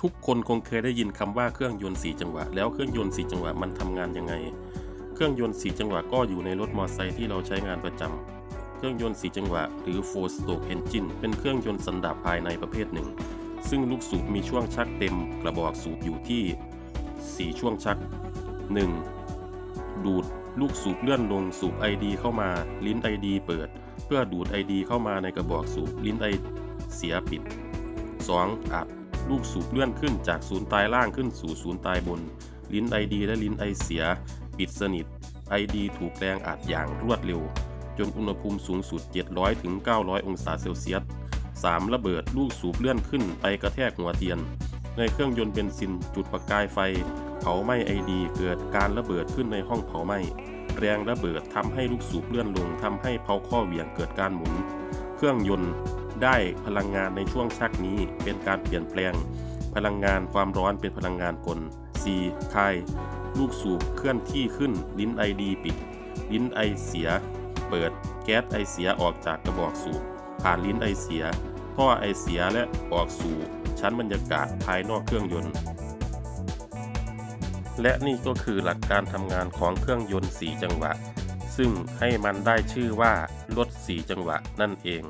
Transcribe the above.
ทุกคนคงเคยได้ยินคำว่าเครื่องยนต์4จังหวะ แล้วเครื่องยนต์4จังหวะมันทำงานยังไง เครื่องยนต์4จังหวะก็อยู่ในรถมอเตอร์ไซค์ที่เราใช้งานประจำเครื่องยนต์4จังหวะ หรือ four stroke engine เป็นเครื่องยนต์สันดาปภายในประเภทหนึ่ง ซึ่งลูกสูบมีช่วงชักเต็มกระบอกสูบอยู่ที่ 4 ช่วงชัก 1. ดูดลูกสูบเลื่อนลงสูบ ID เข้ามา ลิ้น ID เปิด เพื่อดูด ID เข้ามาในกระบอกสูบลิ้น I เสียปิด 2. อัด ลูกสูบเลื่อนขึ้นจากศูนย์ตายล่างขึ้นสู่ศูนย์ตายบน ลิ้น ID และลิ้น I เสีย ปิดสนิท ID ถูกแรงอัดอย่างรวดเร็ว จนอุณหภูมิสูงสุด 700ถึง900 องศาเซลเซียส 3. ระเบิดลูกสูบเลื่อนขึ้นไปกระแทกหัวเทียน ในเครื่องยนต์เบนซินจุดประกายไฟ เผาไหม้ไอดี เกิดการระเบิดขึ้นในห้องเผาไหม้แรงระเบิดทำให้ลูกสูบเลื่อนลงทำให้เผาข้อเหวี่ยงเกิดการหมุน เครื่องยนต์ ได้พลังงานในช่วงชักนี้เป็นการเปลี่ยนแปลง พลังงานความร้อนเป็นพลังงานกล 4. คาย ลูกสูบเคลื่อนที่ขึ้น ลิ้นไอดีปิด ลิ้นไอเสีย เปิด แก๊สไอเสียออกจากกระบอกสูบ ผ่านลิ้นไอเสีย ท่อไอเสียและออกสู่ชั้นบรรยากาศภายนอกเครื่องยนต์ และนี่ก็คือหลักการทำงานของเครื่องยนต์ 4 จังหวะ ซึ่งให้มันได้ชื่อว่ารถ 4 จังหวะนั่นเอง